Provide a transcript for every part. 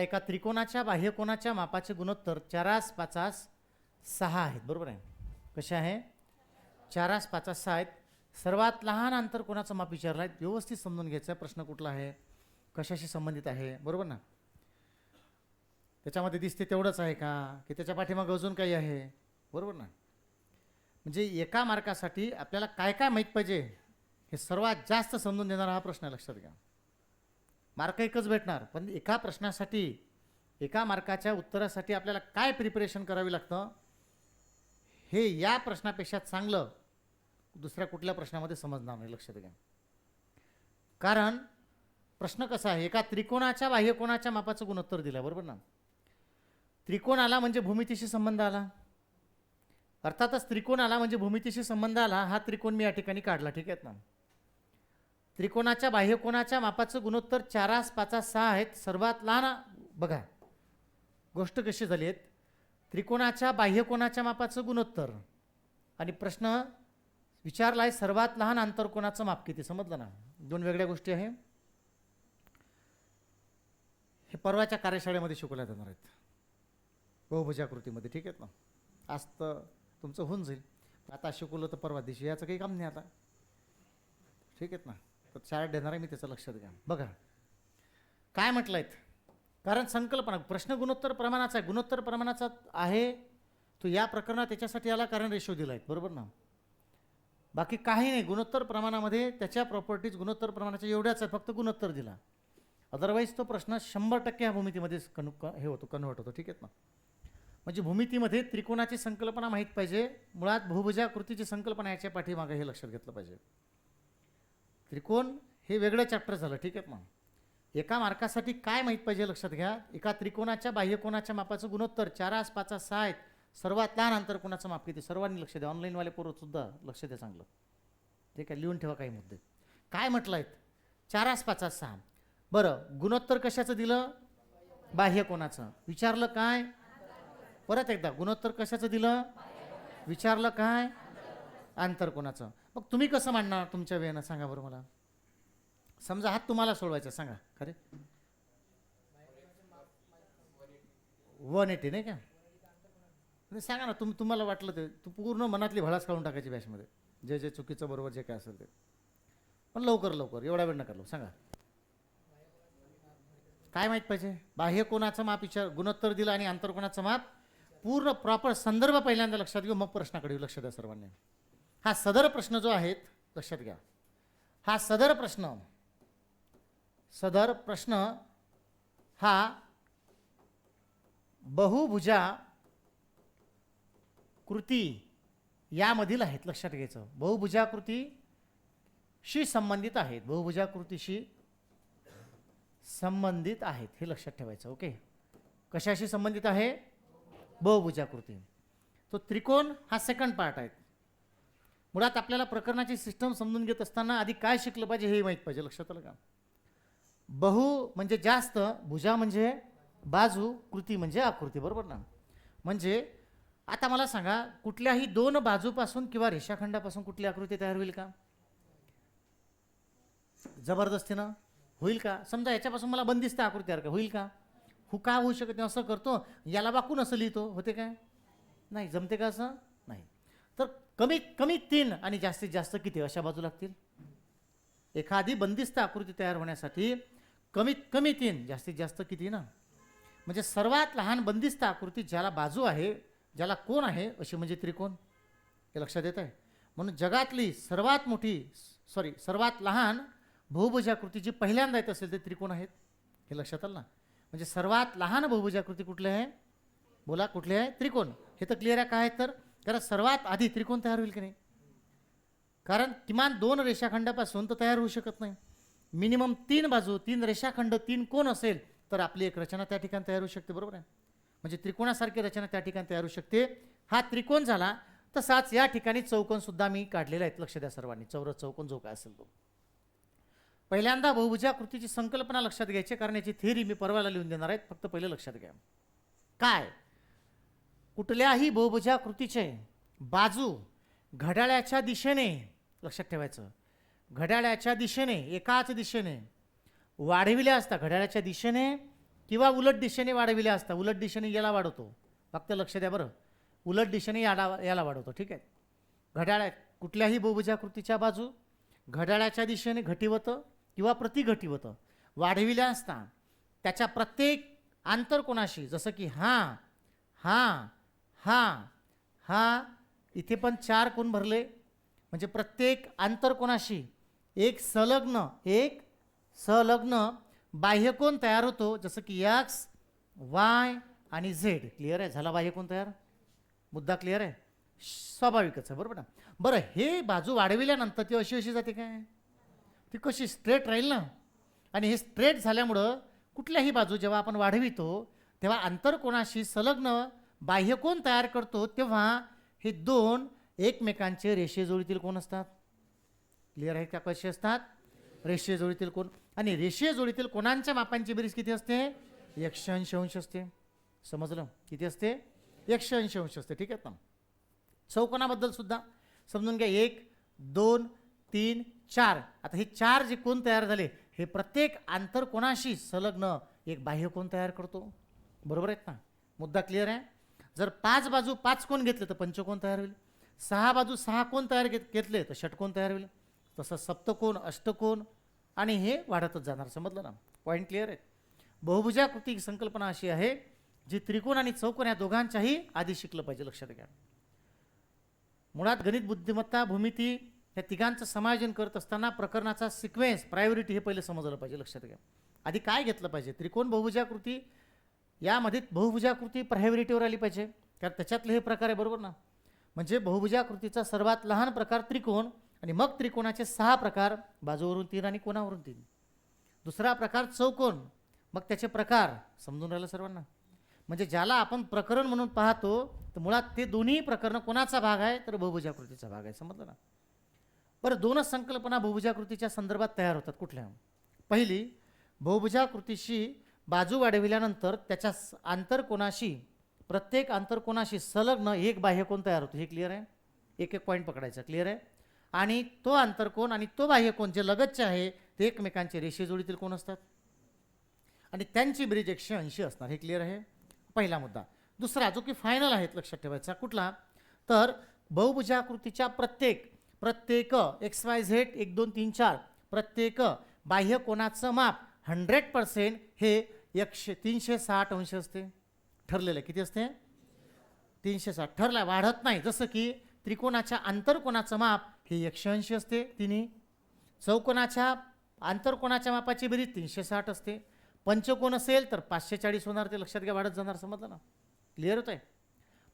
एका त्रिकोणाच्या बाह्यकोणाच्या मापाचे गुणोत्तर चारास पाचास सहा आहेत. बरोबर आहे? कसे आहे? चारास पाचास सहा आहेत. सर्वात लहान अंतर कोणाचं माप विचारलं आहे? व्यवस्थित समजून घ्यायचं आहे. प्रश्न कुठला आहे? कशाशी संबंधित आहे? बरोबर ना? त्याच्यामध्ये दिसते तेवढंच आहे का? की त्याच्या पाठीमागं अजून काही आहे? बरोबर ना? म्हणजे एका मार्कासाठी आपल्याला काय काय माहीत पाहिजे हे सर्वात जास्त समजून देणारा हा प्रश्न आहे. लक्षात घ्या. मार्क एकच भेटणार. पण एका प्रश्नासाठी एका मार्काच्या उत्तरासाठी आपल्याला काय प्रिपरेशन करावी लागतं? हे या प्रश्नापेक्षा चांगलं दुसऱ्या कुठल्या प्रश्नामध्ये समजणार नाही लक्षात घ्या कारण प्रश्न कसा आहे? एका त्रिकोणाच्या बाह्यकोणाच्या मापाचं गुणोत्तर दिलं बरोबर ना? त्रिकोण आला म्हणजे भूमितीशी संबंध आला. अर्थातच त्रिकोण आला म्हणजे भूमितीशी संबंध आला हा त्रिकोण मी या ठिकाणी काढला ठीक आहेत ना? त्रिकोणाच्या बाह्यकोणाच्या मापाचं गुणोत्तर चारास पाचास सहा आहेत. सर्वात लहान बघा गोष्ट कशी झाली आहेत? त्रिकोणाच्या बाह्यकोणाच्या मापाचं गुणोत्तर. आणि प्रश्न विचारला आहे सर्वात लहान आंतरकोणाचं माप किती? समजलं ना? दोन वेगळ्या गोष्टी आहे. हे परवाच्या कार्यशाळेमध्ये शिकवल्या जाणार आहेत. बहुभुजाकृतीमध्ये ठीक आहेत ना? आज तर तुमचं होऊन जाईल. आता शिकवलं तर परवा दिवशी याचं काही काम नाही आता. ठीक आहेत ना? तर शाळेत देणार आहे मी त्याचं लक्षात घ्या. बघा. काय म्हटलं आहेत कारण संकल्पना प्रश्न गुणोत्तर प्रमाणाचा आहे. गुणोत्तर प्रमाणाचा आहे. तो या प्रकरणात त्याच्यासाठी आला कारण रेशो दिला आहे बरोबर ना? बाकी काही नाही. गुणोत्तर प्रमाणामध्ये त्याच्या प्रॉपर्टीज गुणोत्तर प्रमाणाच्या एवढ्याच आहे फक्त गुणोत्तर दिला. अदरवाईज तो प्रश्न शंभर टक्के ह्या भूमितीमध्ये कन क- हे होतो कन्वर्ट होतो. ठीक आहेत ना? म्हणजे भूमितीमध्ये त्रिकोणाची संकल्पना माहीत पाहिजे. मुळात भूभुजाकृतीची संकल्पना याच्या पाठीमागं हे लक्षात घेतलं पाहिजे. त्रिकोण हे वेगळं चॅप्टर झालं ठीक आहे? मग एका मार्कासाठी काय माहीत पाहिजे लक्षात घ्या? एका त्रिकोणाच्या बाह्यकोणाच्या मापाचं गुणोत्तर? चारास पाच सहा आहेत. सर्वात लहान अंतर कोणाचं माप किती? सर्वांनी लक्ष द्या. ऑनलाईनवाले पोरं सुद्धा लक्ष द्या चांगलं. ठीक आहे? लिहून ठेवा काही मुद्दे. काय म्हटलं आहेत चारास पाच सहा. बरं गुणोत्तर कशाचं दिलं? बाह्यकोणाचं विचारलं काय? परत एकदा गुणोत्तर कशाचं दिलं? विचारलं काय? आंतरकोणाचं मग तुम्ही कसं मांडणार तुमच्या वेळेनं? सांगा बरं मला. समजा हात तुम्हाला सोडवायचा सांगा. खरे? वन एटी नाही का? नाही सांगा ना तुम तुम्हाला वाटलं ते तू पूर्ण मनातली भळास काढून टाकायची बॅचमध्ये. जे जे चुकीचं बरोबर जे काय असेल ते. पण लवकर लवकर एवढा वेळ नका लो सांगा. काय माहीत पाहिजे? बाह्य कोणाचं माप विचार गुणोत्तर दिलं आणि आंतरकोणाचं माप? पूर्ण प्रॉपर संदर्भ पहिल्यांदा लक्षात घेऊ मग प्रश्नाकडे येऊ. लक्ष द्या सर्वांनी. हा सदर प्रश्न जो आहे लक्षात घ्या. हा सदर प्रश्न सदर प्रश्न हा बहुभुजा कृती यामधील आहेत लक्षात घ्यायचं. बहुभुजा कृतीशी संबंधित आहेत. बहुभुजा कृतीशी संबंधित आहेत हे लक्षात ठेवायचं ओके? कशाशी संबंधित आहे? बहुभुजा कृती. तो त्रिकोण हा सेकंड पार्ट आहे. मुळात आपल्याला प्रकरणाची सिस्टम समजून घेत असताना आधी काय शिकलं पाहिजे हे माहीत पाहिजे लक्षात आलं का? बहु म्हणजे जास्त भुजा म्हणजे बाजू कृती म्हणजे आकृती बरोबर ना? म्हणजे आता मला सांगा कुठल्याही दोन बाजूपासून किंवा रेषाखंडापासून कुठली आकृती तयार होईल का? जबरदस्तीनं? होईल का? समजा याच्यापासून मला बंदिस्त आकृती तयार का होईल का? हो का होऊ शकत नाही असं करतो. याला वाकून असं लिहितो होते काय? नाही जमते का असं? तर कमीत कमी तीन आणि जास्तीत जास्त किती अशा बाजू लागतील? एखादी बंदिस्त आकृती तयार होण्यासाठी कमीत कमी तीन जास्तीत जास्त किती ना? म्हणजे सर्वात लहान बंदिस्त आकृती ज्याला बाजू आहे ज्याला कोण आहे अशी म्हणजे त्रिकोण. हे लक्षात येत आहे म्हणून जगातली सर्वात मोठी सॉरी सर्वात लहान बहुभुजाकृती जी पहिल्यांदा येत असेल ते त्रिकोण आहेत. हे लक्षात आलं ना? म्हणजे सर्वात लहान बहुभुजाकृती कुठली आहे? बोला कुठली आहे? त्रिकोण. हे तर क्लिअर आहे काय आहे तर? कारण सर्वात आधी त्रिकोण तयार होईल की नाही? कारण किमान दोन रेषाखंडापासून तर तयार होऊ शकत नाही. मिनिमम तीन बाजू तीन रेषाखंड तीन कोण असेल तर आपली एक रचना त्या ठिकाणी तयार होऊ शकते बरोबर आहे? म्हणजे त्रिकोणासारखी रचना त्या ठिकाणी तयार होऊ शकते. हा त्रिकोण झाला तसाच या ठिकाणी चौकोन सुद्धा मी काढलेला आहेत. लक्ष द्या सर्वांनी. चौरस चौकोन जो काय असेल तो. पहिल्यांदा बहुभुजाकृतीची संकल्पना लक्षात घ्यायची कारण याची थेरी मी परवाला लिहून देणार आहेत फक्त पहिले लक्षात घ्या. काय? कुठल्याही बहुभुजाकृतीचे बाजू घड्याळ्याच्या दिशेने लक्षात ठेवायचं घड्याळ्याच्या दिशेने एकाच दिशेने वाढविल्या असता घड्याळ्याच्या दिशेने किंवा उलट दिशेने वाढविल्या असता उलट दिशेने याला वाढवतो. फक्त लक्ष द्या बरं. उलट दिशेने याला याला वाढवतो ठीक आहे? घड्याळ्या कुठल्याही बहुभुजाकृतीच्या बाजू घड्याळाच्या दिशेने घटिवतं किंवा प्रतिघटिवतं. वाढविल्या असता त्याच्या प्रत्येक आंतरकोणाशी जसं की हा हा हां हां इथे पण चार कोण भरले? म्हणजे प्रत्येक आंतरकोणाशी एक संलग्न एक संलग्न. बाह्यकोन तयार होतो? जसं की यक्स वाय आणि झेड क्लिअर आहे? झाला बाह्यकोन तयार? मुद्दा क्लिअर आहे? स्वाभाविकच आहे बरोबर ना? बरं हे बाजू वाढविल्यानंतर ती अशी अशी जाते काय? ती कशी स्ट्रेट राहील ना? आणि हे स्ट्रेट झाल्यामुळं कुठल्याही बाजू जेव्हा आपण वाढवितो तेव्हा आंतरकोणाशी संलग्न बाह्यकोन तयार करतो तेव्हा हे दोन एकमेकांचे रेषे जोडीतील कोण असतात? क्लिअर आहे का? कसे असतात? रेषीय जोडीतील कोण? आणि रेषीय जोडीतील कोणांच्या मापांची बेरीज किती असते? एकशे ऐंशी अंश असते. समजलं? किती असते? एकशे ऐंशी अंश असते. ठीक आहे ना? चौकोनाबद्दल सुद्धा. समजून घ्या. एक दोन तीन चार. आता हे चार जे कोण तयार झाले हे प्रत्येक आंतरकोणाशी संलग्न? एक बाह्य कोण तयार करतो? बरोबर आहेत ना? मुद्दा क्लिअर आहे? जर पाच बाजू पाच कोण घेतले तर पंचकोण तयार होईल? सहा बाजू सहा कोण तयार घेत घेतले तर षटकोण तयार होईल? तसं सप्तकोन अष्टकोन आणि हे वाढतच जाणार. समजलं ना? पॉईंट क्लिअर आहे? बहुभुजाकृती संकल्पना अशी आहे जी त्रिकोण आणि चौकोन या दोघांच्याही आधी शिकलं पाहिजे लक्षात घ्या. मुळात गणित बुद्धिमत्ता भूमिती या तिघांचं समायोजन करत असताना प्रकरणाचा सिक्वेन्स प्रायोरिटी हे पहिले समजलं पाहिजे लक्षात घ्या. आधी काय घेतलं पाहिजे? त्रिकोण बहुभुजाकृती यामध्ये बहुभुजाकृती प्रायोरिटीवर आली पाहिजे. कारण त्याच्यातले हे प्रकार आहे बरोबर ना? म्हणजे बहुभुजाकृतीचा सर्वात लहान प्रकार त्रिकोण आणि मग त्रिकोणाचे सहा प्रकार बाजूवरून तीन आणि कोणावरून तीन. दुसरा प्रकार चौकोन. मग त्याचे प्रकार समजून राहिलं सर्वांना? म्हणजे ज्याला आपण प्रकरण म्हणून पाहतो तर मुळात ते दोन्ही प्रकरणं कोणाचा भाग आहे? तर बहुभुजाकृतीचा भाग आहे. समजलं ना? बरं दोनच संकल्पना बहुभुजाकृतीच्या संदर्भात तयार होतात कुठल्या? पहिली बहुभुजाकृतीशी बाजू वाढविल्यानंतर त्याच्या आंतरकोणाशी प्रत्येक आंतरकोणाशी संलग्न एक बाह्यकोण तयार होतो. हे क्लिअर आहे? एक एक पॉईंट पकडायचा क्लिअर आहे? आणि तो आंतरकोण आणि तो बाह्यकोण जे लगतचे आहे ते एकमेकांचे रेषे जोडीतील कोण असतात. आणि त्यांची ब्रिज एकशे ऐंशी असणार. हे क्लिअर आहे? पहिला मुद्दा. दुसरा जो की फायनल आहेत लक्षात ठेवायचा. कुठला? तर बहुभुजाकृतीच्या प्रत्येक प्रत्येक एक्स वाय झेड एक दोन तीन चार प्रत्येक बाह्यकोणाचं माप हंड्रेड पर्सेंट हे एकशे तीनशे साठ अंश असते. ठरलेलं किती असते? तीनशे साठ. ठरला वाढत नाही. जसं की त्रिकोणाच्या आंतरकोणाचं माप हे एकशे ऐंशी असते तिन्ही. चौकोनाच्या आंतरकोणाच्या मापाची बेरीज तीनशे साठ असते. पंचकोन असेल तर पाचशे चाळीस होणार ते लक्षात घ्या वाढत जाणार समजलं ना? क्लिअर होत आहे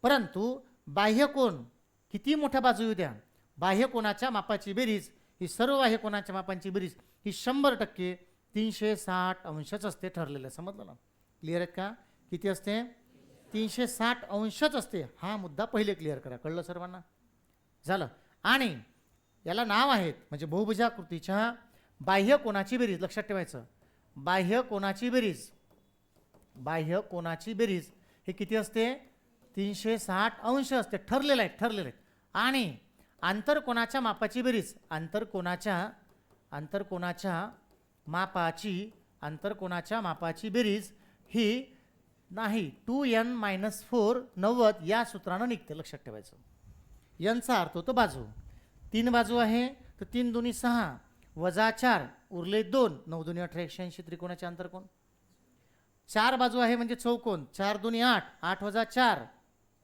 परंतु बाह्यकोन किती मोठ्या बाजू येऊ द्या बाह्यकोनाच्या मापाची बेरीज ही सर्व बाह्यकोनाच्या मापांची बेरीज ही शंभर टक्के तीनशे साठ अंशच असते ठरलेलं. समजलं ना? क्लिअर आहेत का? किती असते? तीनशे साठ अंशच असते. हा मुद्दा पहिले क्लिअर करा. कळलं सर्वांना? झालं. आणि याला नाव आहेत म्हणजे बहुभुजाकृतीच्या बाह्य कोणाची बेरीज. लक्षात ठेवायचं. बाह्य कोणाची बेरीज. बाह्य कोणाची बेरीज हे किती असते? तीनशे साठ अंश असते. ठरलेलं आहे ठरलेलं आहे. आणि आंतरकोणाच्या मापाची बेरीज. आंतरकोणाच्या आंतरकोणाच्या मापाची आंतरकोणाच्या मापाची बेरीज ही नाही. टू एन मायनस फोर नव्वद या सूत्रानं निघते. लक्षात ठेवायचं. यांचा अर्थ होतो बाजू. तीन बाजू आहे तर तीन दोन्ही सहा. वजा चार उरले दोन. नऊ दोन्ही अठरा एकशे ऐंशी त्रिकोणाचे अंतरकोण चार बाजू आहे म्हणजे चौकोन. चार दोन्ही आठ. आठ वजा चार.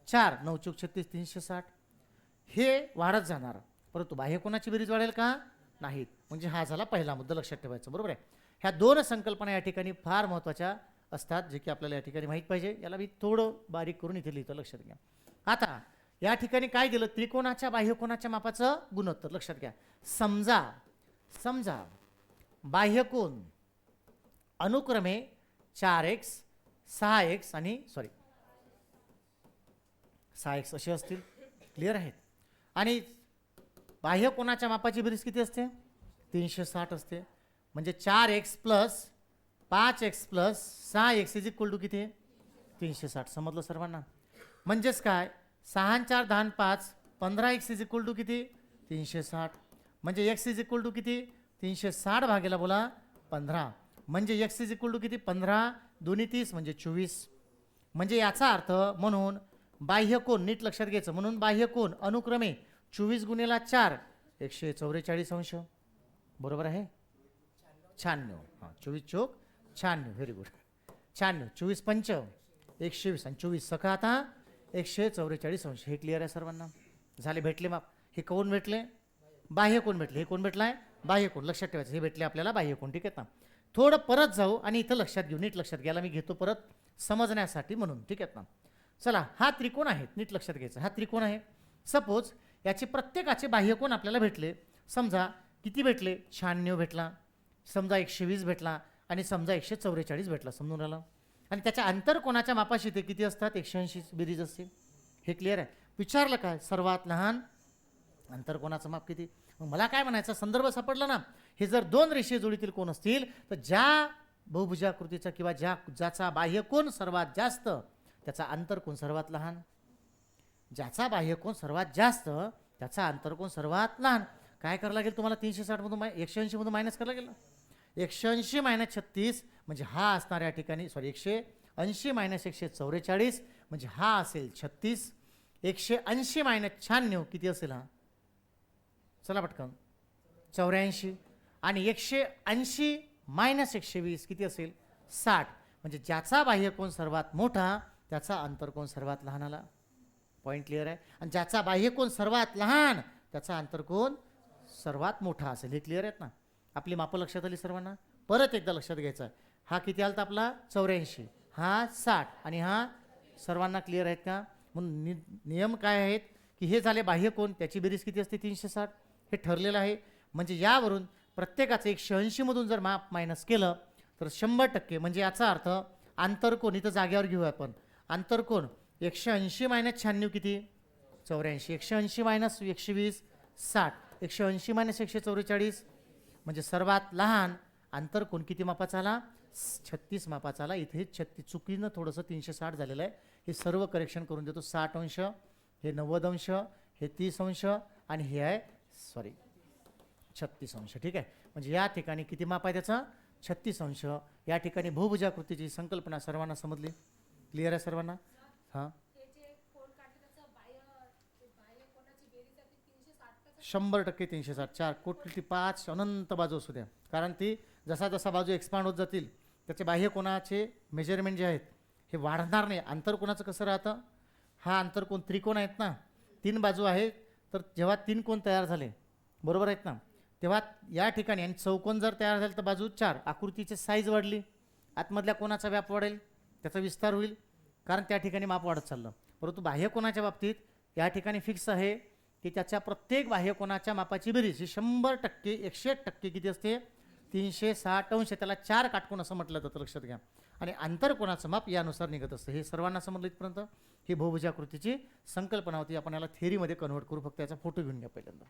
चार. नऊ चौक छत्तीस तीनशे साठ. हे वाढत जाणार. परंतु बाह्यकोणाची बेरीज वाढेल का? नाहीत. म्हणजे हा झाला पहिला मुद्दा लक्षात ठेवायचा. बरोबर आहे? ह्या दोन संकल्पना या ठिकाणी फार महत्त्वाच्या असतात जे की आपल्याला या ठिकाणी माहीत पाहिजे. याला मी थोडं बारीक करून इथे लिहितो लक्षात घ्या. आता या ठिकाणी काय दिलं? त्रिकोणाच्या बाह्यकोणाच्या मापाचं गुणोत्तर. लक्षात घ्या. समजा समजा बाह्यकोन अनुक्रमे चार एक्स सहा एक्स आणि सॉरी सहा एक्स असे असतील. क्लिअर आहेत? आणि बाह्य कोणाच्या मापाची बेरीज किती असते? तीनशे साठ असते. म्हणजे चार एक्स प्लस पाच एक्स प्लस सहा एक्स इज इक्वल टू किती? तीनशे साठ. समजलं सर्वांना? म्हणजेच काय? सहा चार दहा पाच पंधरा एक्स इज इक्वल टू किती? तीनशे साठ. म्हणजे एक्स इज इक्वल टू किती? तीनशे साठ भागेला बोला पंधरा. म्हणजे एक्स इज इक्वल टू किती? पंधरा दोन्ही तीस म्हणजे चोवीस. म्हणजे याचा अर्थ म्हणून बाह्य कोण नीट लक्षात घ्यायचं. म्हणून बाह्य कोण अनुक्रमे चोवीस गुणेला चार एकशे चौवेचाळीस अंश. बरोबर आहे? शहाण्णव हां चोवीस चोक शहाण्णव व्हेरी गुड शहाण्णव चोवीस पंच एकशे वीस. आणि चोवीस सखा आता एकशे चौवेचाळीस अंश. हे क्लिअर आहे सर्वांना? झाले भेटले माप. हे कोण भेटले? बाह्य कोण भेटले? हे कोण भेटला आहे बाह्य कोण? लक्षात ठेवायचं. हे भेटले आपल्याला बाह्य कोण. ठीक आहेत ना? थोडं परत जाऊ आणि इथं लक्षात घेऊ. नीट लक्षात घ्यायला मी घेतो परत समजण्यासाठी म्हणून. ठीक आहेत ना? चला हा त्रिकोण आहे नीट लक्षात घ्यायचा. हा त्रिकोण आहे. सपोज याचे प्रत्येकाचे बाह्यकोन आपल्याला भेटले? समजा किती भेटले? शहाण्णव भेटला. समजा एकशे वीस भेटला आणि समजा एकशे चौवेचाळीस भेटला समजून राहिला. आणि त्याच्या अंतरकोणाच्या मापाशी ते किती असतात? एकशे ऐंशी बेरीज असते हे क्लिअर आहे. विचारलं काय? सर्वात लहान अंतरकोणाचं माप किती? मग मला काय म्हणायचं? संदर्भ सापडला ना? हे जर दोन रेषे जोडीतील कोण असतील तर ज्या बहुभुजाकृतीचा किंवा ज्या ज्याचा बाह्यकोन सर्वात जास्त त्याचा अंतरकोण सर्वात लहान? ज्याचा बाह्यकोन सर्वात जास्त त्याचा अंतरकोण सर्वात लहान? काय करायला लागेल तुम्हाला? तीनशे साठमधून माय एकशे ऐंशीमधून मायनस करायला गेलं एकशे ऐंशी मायनस छत्तीस म्हणजे हा असणार या ठिकाणी सॉरी एकशे ऐंशी मायनस एकशे चौवेचाळीस म्हणजे हा असेल छत्तीस. एकशे ऐंशी मायनस शहाण्णव किती असेल हा? चला पटकन. चौऱ्याऐंशी. आणि एकशे ऐंशी मायनस एकशे वीस किती असेल? साठ. म्हणजे ज्याचा बाह्यकोन सर्वात मोठा त्याचा अंतरकोन सर्वात लहान आला? पॉईंट क्लिअर आहे? आणि ज्याचा बाह्यकोन सर्वात लहान त्याचा अंतरकोन सर्वात मोठा असेल. हे क्लिअर आहेत ना? आपली मापं लक्षात आली सर्वांना? परत एकदा लक्षात घ्यायचं आहे. हा किती आलता आपला? चौऱ्याऐंशी. हा साठ. आणि हा सर्वांना क्लिअर आहेत का? म्हणून नि नियम काय आहेत? की हे झाले बाह्यकोन त्याची बेरीज किती असते? तीनशे साठ. हे ठरलेलं आहे. म्हणजे यावरून प्रत्येकाचं एकशे ऐंशीमधून जर माप मायनस केलं तर शंभर टक्के म्हणजे याचा अर्थ आंतरकोन इथं जाग्यावर घेऊ आपण. आंतरकोन एकशे ऐंशी मायनस शहाण्णव किती? चौऱ्याऐंशी. एकशे ऐंशी मायनस एकशे वीस साठ. एकशे ऐंशी मायनस एकशे चौवेचाळीस म्हणजे सर्वात लहान आंतरकोन किती मापाचा आला छत्तीस मापाचा आला इथे छत्तीस चुकीनं थोडंसं तीनशे साठ झालेलं आहे. हे सर्व करेक्शन करून देतो. साठ अंश हे नव्वद अंश हे तीस अंश आणि हे आहे सॉरी छत्तीस अंश. ठीक आहे? म्हणजे या ठिकाणी किती माप आहे त्याचा? छत्तीस अंश. या ठिकाणी भूभुजाकृतीची संकल्पना सर्वांना समजली? क्लिअर आहे सर्वांना? हां? शंभर टक्के तीनशे साठ. चार कोटी पाच अनंत बाजू असू द्या. कारण ती जसा जसा बाजू एक्सपांड होत जातील त्याचे बाह्य कोणाचे मेजरमेंट जे आहेत हे वाढणार नाही. अंतर कोणाचं कसं राहतं? हा अंतर कोण त्रिकोण आहेत ना? तीन बाजू आहेत. तर जेव्हा तीन कोण तयार झाले बरोबर आहेत ना? तेव्हा या ठिकाणी आणि चौकोन जर तयार झाले तर बाजू चार. आकृतीची साईज वाढली. आतमधल्या कोणाचा व्याप वाढेल? त्याचा विस्तार होईल. कारण त्या ठिकाणी माप वाढत चाललं. परंतु बाह्यकोनाच्या बाबतीत या ठिकाणी फिक्स आहे की त्याच्या प्रत्येक बाह्यकोनाच्या मापाची बेरीज ही शंभर टक्के एकशे टक्के किती असते? तीनशे साठ अंश त्याला चार काटकोन असं म्हटलं जातं लक्षात घ्या. आणि आंतर कोणाचं माप यानुसार निघत असतं. हे सर्वांना समजलं इथपर्यंत? ही बहुभुजाकृतीची संकल्पना होती. आपण याला थेरीमध्ये कन्वर्ट करू. फक्त याचा फोटो घेऊन घ्या पहिल्यांदा.